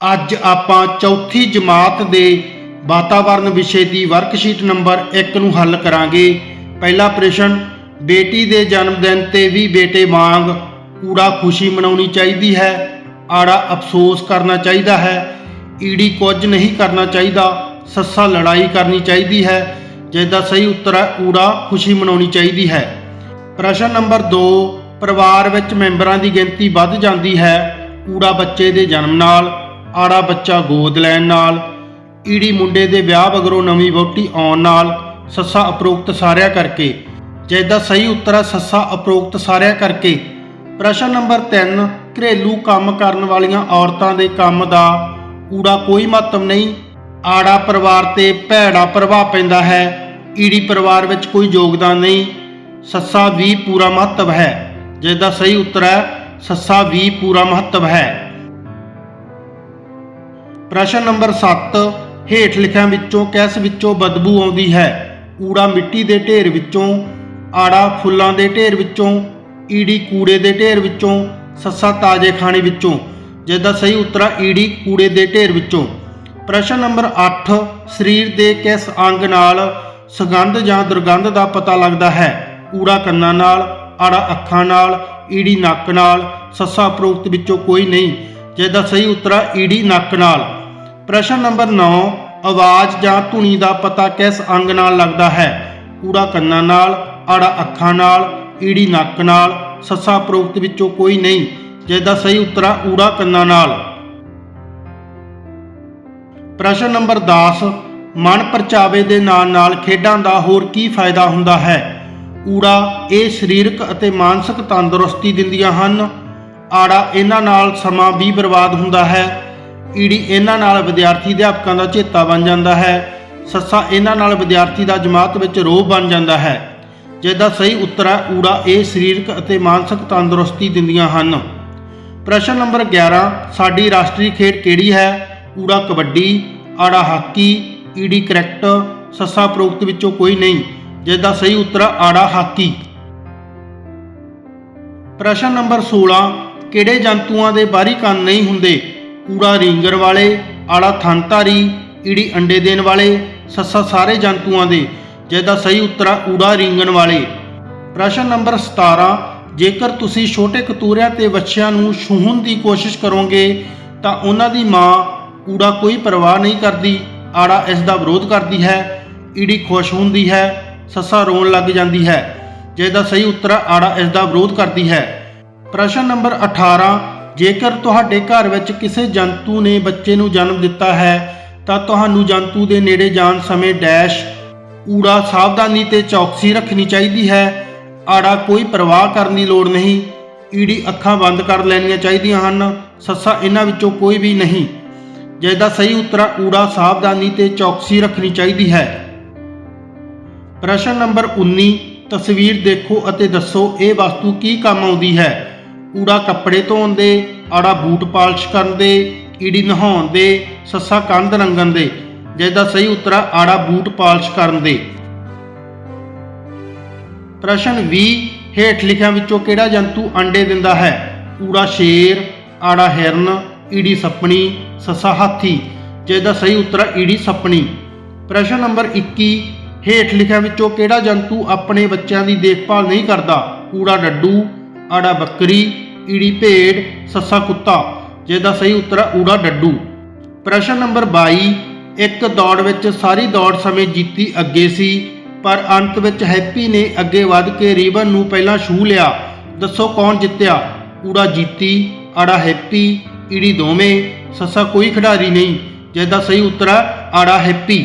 ਅੱਜ ਆਪਾਂ ਚੌਥੀ ਜਮਾਤ ਦੇ ਵਾਤਾਵਰਣ ਵਿਸ਼ੇ ਦੀ ਵਰਕਸ਼ੀਟ ਨੰਬਰ 1 ਨੂੰ ਹੱਲ ਕਰਾਂਗੇ। ਪਹਿਲਾ ਪ੍ਰਸ਼ਨ, ਬੇਟੀ ਦੇ ਜਨਮ ਦਿਨ ਤੇ ਵੀ ਬੇਟੇ ਵਾਂਗ ਕੂੜਾ ਖੁਸ਼ੀ ਮਨਾਉਣੀ ਚਾਹੀਦੀ ਹੈ? ਆੜਾ ਅਫਸੋਸ ਕਰਨਾ ਚਾਹੀਦਾ ਹੈ। ਈੜੀ ਕੁਝ ਨਹੀਂ ਕਰਨਾ ਚਾਹੀਦਾ। ਸੱਸਾ ਲੜਾਈ ਕਰਨੀ ਚਾਹੀਦੀ ਹੈ। ਜਿਸ ਸਹੀ ਉੱਤਰ ਹੈ ਊੜਾ ਖੁਸ਼ੀ ਮਨਾਉਣੀ ਚਾਹੀਦੀ ਹੈ। ਪ੍ਰਸ਼ਨ ਨੰਬਰ 2 ਪਰਿਵਾਰ ਵਿੱਚ ਮੈਂਬਰਾਂ ਦੀ ਗਿਣਤੀ ਵੱਧ ਜਾਂਦੀ ਹੈ ਊੜਾ ਬੱਚੇ ਦੇ ਜਨਮ ਨਾਲ। ਆੜਾ ਬੱਚਾ ਗੋਦ ਲੈਣ ਨਾਲ, ਈੜੀ ਮੁੰਡੇ ਦੇ ਵਿਆਹ ਵਗਰੋਂ ਨਵੀਂ ਵਹੁਟੀ ਆਉਣ ਨਾਲ ਸੱਸਾ ਅਪਰੋਕਤ ਸਾਰਿਆਂ ਕਰਕੇ। ਜਿਸ ਸਹੀ ਉੱਤਰ ਹੈ ਸੱਸਾ ਅਪਰੋਕਤ ਸਾਰਿਆਂ ਕਰਕੇ। ਪ੍ਰਸ਼ਨ ਨੰਬਰ 3 ਘਰੇਲੂ ਕੰਮ ਕਰਨ ਵਾਲੀਆਂ ਔਰਤਾਂ ਦੇ ਕੰਮ ਦਾ ਊੜਾ ਕੋਈ ਮਹੱਤਵ ਨਹੀਂ। ਆੜਾ ਪਰਿਵਾਰ ਤੇ ਭੈੜਾ ਪ੍ਰਭਾਵ ਪੈਂਦਾ ਹੈ। ਈੜੀ ਪਰਿਵਾਰ ਵਿੱਚ ਕੋਈ ਯੋਗਦਾਨ ਨਹੀਂ। ਸੱਸਾ ਵੀ ਪੂਰਾ ਮਹੱਤਵ ਹੈ। ਜਿਸ ਦਾ ਸਹੀ ਉੱਤਰ ਹੈ ਸੱਸਾ ਵੀ ਪੂਰਾ ਮਹੱਤਵ ਹੈ। ਪ੍ਰਸ਼ਨ ਨੰਬਰ 7 ਹੇਠ ਲਿਖਿਆਂ ਵਿੱਚੋਂ ਕਿਸ ਵਿੱਚੋਂ ਬਦਬੂ ਆਉਂਦੀ ਹੈ। ਊੜਾ ਮਿੱਟੀ ਦੇ ਢੇਰ ਵਿੱਚੋਂ, ਆੜਾ ਫੁੱਲਾਂ ਦੇ ਢੇਰ ਵਿੱਚੋਂ, ਈੜੀ ਕੂੜੇ ਦੇ ਢੇਰ ਵਿੱਚੋਂ, ਸੱਸਾ ਤਾਜ਼ੇ ਖਾਣੇ ਵਿੱਚੋਂ। ਜਿਸ ਸਹੀ ਉੱਤਰ ਹੈ ਈੜੀ ਕੂੜੇ ਦੇ ਢੇਰ ਵਿੱਚੋਂ। ਪ੍ਰਸ਼ਨ ਨੰਬਰ 8 ਸਰੀਰ ਦੇ ਕਿਸ ਅੰਗ ਨਾਲ ਸੁਗੰਧ ਜਾਂ ਦੁਰਗੰਧ ਦਾ ਪਤਾ ਲੱਗਦਾ ਹੈ? ਊੜਾ ਕੰਨਾਂ ਨਾਲ, ਆੜਾ ਅੱਖਾਂ ਨਾਲ, ਈੜੀ ਨੱਕ ਨਾਲ, ਸੱਸਾ ਉਪਰੋਕਤ ਵਿੱਚੋਂ ਕੋਈ ਨਹੀਂ। ਜਿਸ ਸਹੀ ਉੱਤਰ ਹੈ ਈੜੀ ਨੱਕ ਨਾਲ। ਪ੍ਰਸ਼ਨ ਨੰਬਰ 9 ਆਵਾਜ਼ ਜਾਂ ਧੁਨੀ ਦਾ ਪਤਾ ਕਿਸ ਅੰਗ ਨਾਲ ਲੱਗਦਾ ਹੈ? ਊੜਾ ਕੰਨਾਂ ਨਾਲ, ਆੜਾ ਅੱਖਾਂ ਨਾਲ, ਈੜੀ ਨੱਕ ਨਾਲ, ਸੱਸਾ ਪ੍ਰੋਕਤ ਵਿੱਚੋਂ ਕੋਈ ਨਹੀਂ। ਜਿਸ ਦਾ ਸਹੀ ਉੱਤਰ ਹੈ ਊੜਾ ਕੰਨਾਂ ਨਾਲ। ਪ੍ਰਸ਼ਨ ਨੰਬਰ 10 ਮਨ ਪਰਚਾਵੇ ਦੇ ਨਾਲ ਨਾਲ ਖੇਡਾਂ ਦਾ ਹੋਰ ਕੀ ਫਾਇਦਾ ਹੁੰਦਾ ਹੈ? ਊੜਾ ਇਹ ਸਰੀਰਕ ਅਤੇ ਮਾਨਸਿਕ ਤੰਦਰੁਸਤੀ ਦਿੰਦੀਆਂ ਹਨ। ਆੜਾ ਇਹਨਾਂ ਨਾਲ ਸਮਾਂ ਵੀ ਬਰਬਾਦ ਹੁੰਦਾ ਹੈ। ਈੜੀ ਇਹਨਾਂ ਨਾਲ ਵਿਦਿਆਰਥੀ ਅਧਿਆਪਕਾਂ ਦਾ ਚੇਤਾ ਬਣ ਜਾਂਦਾ ਹੈ। ਸੱਸਾ ਇਹਨਾਂ ਨਾਲ ਵਿਦਿਆਰਥੀ ਦਾ ਜਮਾਤ ਵਿੱਚ ਰੋਹ ਬਣ ਜਾਂਦਾ ਹੈ। ਜਿਸਦਾ ਸਹੀ ਉੱਤਰ ਹੈ ਊੜਾ ਇਹ ਸਰੀਰਕ ਅਤੇ ਮਾਨਸਿਕ ਤੰਦਰੁਸਤੀ ਦਿੰਦੀਆਂ ਹਨ। ਪ੍ਰਸ਼ਨ ਨੰਬਰ 11 ਸਾਡੀ ਰਾਸ਼ਟਰੀ ਖੇਡ ਕਿਹੜੀ ਹੈ? ਊੜਾ ਕਬੱਡੀ, ਆੜਾ ਹਾਕੀ ਈੜੀ ਕ੍ਰਿਕਟ, ਸੱਸਾ ਪ੍ਰੋਕਤ ਵਿੱਚੋਂ ਕੋਈ ਨਹੀਂ ਜਿਸਦਾ ਸਹੀ ਉੱਤਰ ਆੜਾ ਹਾਕੀ। ਪ੍ਰਸ਼ਨ ਨੰਬਰ 16 ਕਿਹੜੇ ਜੰਤੂਆਂ ਦੇ ਬਾਹਰੀ ਕੰਨ ਨਹੀਂ ਹੁੰਦੇ? ਕੂੜਾ ਰਿੰਗਰ ਵਾਲੇ ਆੜਾ ਥਣਧਾਰੀ, ਈੜੀ ਅੰਡੇ ਦੇਣ ਵਾਲੇ, ਸੱਸਾ ਸਾਰੇ ਜੰਤੂਆਂ ਦੇ, ਜਿਹਦਾ ਸਹੀ ਉੱਤਰ ਹੈ ਊੜਾ ਰੀਂਗਣ ਵਾਲੇ। ਪ੍ਰਸ਼ਨ ਨੰਬਰ 17 ਜੇਕਰ ਤੁਸੀਂ ਛੋਟੇ ਕਤੂਰਿਆਂ ਤੇ ਬੱਚਿਆਂ ਨੂੰ ਛੂਹਣ ਦੀ ਕੋਸ਼ਿਸ਼ ਕਰੋਗੇ, ਤਾਂ ਉਹਨਾਂ ਦੀ ਮਾਂ ਊੜਾ ਕੋਈ ਪਰਵਾਹ ਨਹੀਂ ਕਰਦੀ। ਆੜਾ ਇਸ ਦਾ ਵਿਰੋਧ ਕਰਦੀ ਹੈ। ਈੜੀ ਖੁਸ਼ ਹੁੰਦੀ ਹੈ, ਸੱਸਾ ਰੋਣ ਲੱਗ ਜਾਂਦੀ ਹੈ, ਜਿਹਦਾ ਸਹੀ ਉੱਤਰ ਆੜਾ ਇਸ ਦਾ ਵਿਰੋਧ ਕਰਦੀ ਹੈ। ਪ੍ਰਸ਼ਨ ਨੰਬਰ 18 ਜੇਕਰ ਤੁਹਾਡੇ ਘਰ ਵਿੱਚ ਕਿਸੇ ਜੰਤੂ ਨੇ ਬੱਚੇ ਨੂੰ ਜਨਮ ਦਿੱਤਾ ਹੈ, ਤਾਂ ਤੁਹਾਨੂੰ ਜੰਤੂ ਦੇ ਨੇੜੇ ਜਾਣ ਸਮੇਂ ਡੈਸ਼, ਊੜਾ ਸਾਵਧਾਨੀ ਤੇ ਚੌਕਸੀ ਰੱਖਣੀ ਚਾਹੀਦੀ ਹੈ। ਆੜਾ ਕੋਈ ਪਰਵਾਹ ਕਰਨ ਦੀ ਲੋੜ ਨਹੀਂ। ਈੜੀ ਅੱਖਾਂ ਬੰਦ ਕਰ ਲੈਣੀਆਂ ਚਾਹੀਦੀਆਂ ਹਨ। ਸੱਸਾ ਇਹਨਾਂ ਵਿੱਚੋਂ ਕੋਈ ਵੀ ਨਹੀਂ। ਜਿਸਦਾ ਸਹੀ ਉੱਤਰ ਊੜਾ ਸਾਵਧਾਨੀ ਤੇ ਚੌਕਸੀ ਰੱਖਣੀ ਚਾਹੀਦੀ ਹੈ। ਪ੍ਰਸ਼ਨ ਨੰਬਰ 19 ਤਸਵੀਰ ਦੇਖੋ ਅਤੇ ਦੱਸੋ ਇਹ ਵਸਤੂ ਕੀ ਕੰਮ ਆਉਂਦੀ ਹੈ? ਊੜਾ ਕੱਪੜੇ ਧੋਣ ਦੇ, ਆੜਾ ਬੂਟ ਪਾਲਿਸ਼ ਕਰਨ ਦੇ ਈੜੀ ਨਹਾਉਣ ਦੇ, ਸੱਸਾ ਕੰਧ ਰੰਗਣ ਦੇ ਜਿਸ ਦਾ ਸਹੀ ਉੱਤਰ ਹੈ ਆੜਾ ਬੂਟ ਪਾਲਿਸ਼ ਕਰਨ ਦੇ। ਪ੍ਰਸ਼ਨ 20 ਹੇਠ ਲਿਖਿਆਂ ਵਿੱਚੋਂ ਕਿਹੜਾ ਜੰਤੂ ਅੰਡੇ ਦਿੰਦਾ ਹੈ? ਊੜਾ ਸ਼ੇਰ, ਆੜਾ ਹਿਰਨ, ਈੜੀ ਸੱਪਣੀ, ਸੱਸਾ ਹਾਥੀ ਜਿਸ ਦਾ ਸਹੀ ਉੱਤਰ ਹੈ ਈੜੀ ਸੱਪਣੀ। ਪ੍ਰਸ਼ਨ ਨੰਬਰ 21 ਹੇਠ ਲਿਖਿਆਂ ਵਿੱਚੋਂ ਕਿਹੜਾ ਜੰਤੂ ਆਪਣੇ ਬੱਚਿਆਂ ਦੀ ਦੇਖਭਾਲ ਨਹੀਂ ਕਰਦਾ? ਊੜਾ ਡੱਡੂ, ਆੜਾ ਬੱਕਰੀ ਈੜੀ ਭੇਡ, ਸੱਸਾ ਕੁੱਤਾ, ਜਿਹਦਾ ਸਹੀ ਉੱਤਰ ਹੈ ਊੜਾ ਡੱਡੂ। ਪ੍ਰਸ਼ਨ ਨੰਬਰ 22 ਇੱਕ ਦੌੜ ਵਿੱਚ ਸਾਰੀ ਦੌੜ ਸਮੇਂ ਜੀਤੀ ਅੱਗੇ ਸੀ, ਪਰ ਅੰਤ ਵਿੱਚ ਹੈਪੀ ਨੇ ਅੱਗੇ ਵੱਧ ਕੇ ਰੀਬਨ ਨੂੰ ਪਹਿਲਾਂ ਛੂਹ ਲਿਆ। ਦੱਸੋ ਕੌਣ ਜਿੱਤਿਆ? ਊੜਾ ਜੀਤੀ, ਆੜਾ ਹੈਪੀ, ਈੜੀ ਦੋਵੇਂ, ਸੱਸਾ ਕੋਈ ਖਿਡਾਰੀ ਨਹੀਂ, ਜਿਹਦਾ ਸਹੀ ਉੱਤਰ ਹੈ ਆੜਾ Happy.